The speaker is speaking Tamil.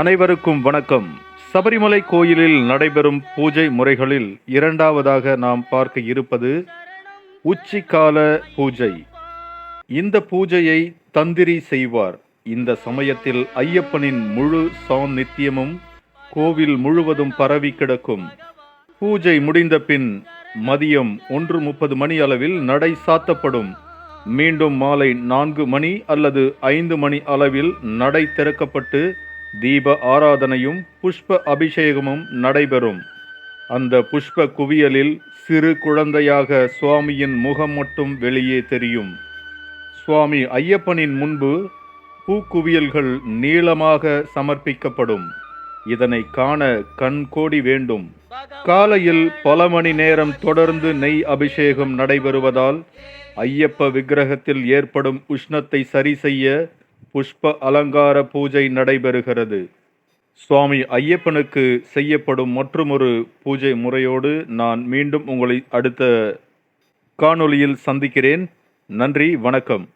அனைவருக்கும் வணக்கம். சபரிமலை கோயிலில் நடைபெறும் பூஜை முறைகளில் இரண்டாவதாக நாம் பார்க்க இருப்பது உச்சிக்கால பூஜை. இந்த பூஜையை தந்திரி செய்வார். இந்த சமயத்தில் ஐயப்பனின் முழு சாநித்தியமும் கோவில் முழுவதும் பரவி கிடக்கும். பூஜை முடிந்த பின் மதியம் ஒன்று முப்பது மணி அளவில் நடை சாத்தப்படும். மீண்டும் மாலை நான்கு மணி அல்லது ஐந்து மணி அளவில் நடை திறக்கப்பட்டு தீப ஆராதனையும் புஷ்ப அபிஷேகமும் நடைபெறும். அந்த புஷ்ப குவியலில் சிறு குழந்தையாக சுவாமியின் முகம் மட்டும் வெளியே தெரியும். சுவாமி ஐயப்பனின் முன்பு பூக்குவியல்கள் நீளமாக சமர்ப்பிக்கப்படும். இதனை காண கண் கோடி வேண்டும். காலையில் பல மணி நேரம் தொடர்ந்து நெய் அபிஷேகம் நடைபெறுவதால் ஐயப்ப விக்கிரகத்தில் ஏற்படும் உஷ்ணத்தை சரி செய்ய புஷ்ப அலங்கார பூஜை நடைபெறுகிறது. சுவாமி ஐயப்பனுக்கு செய்யப்படும் மற்றுமொரு பூஜை முறையோடு நான் மீண்டும் உங்களை அடுத்த காணொளியில் சந்திக்கிறேன். நன்றி வணக்கம்.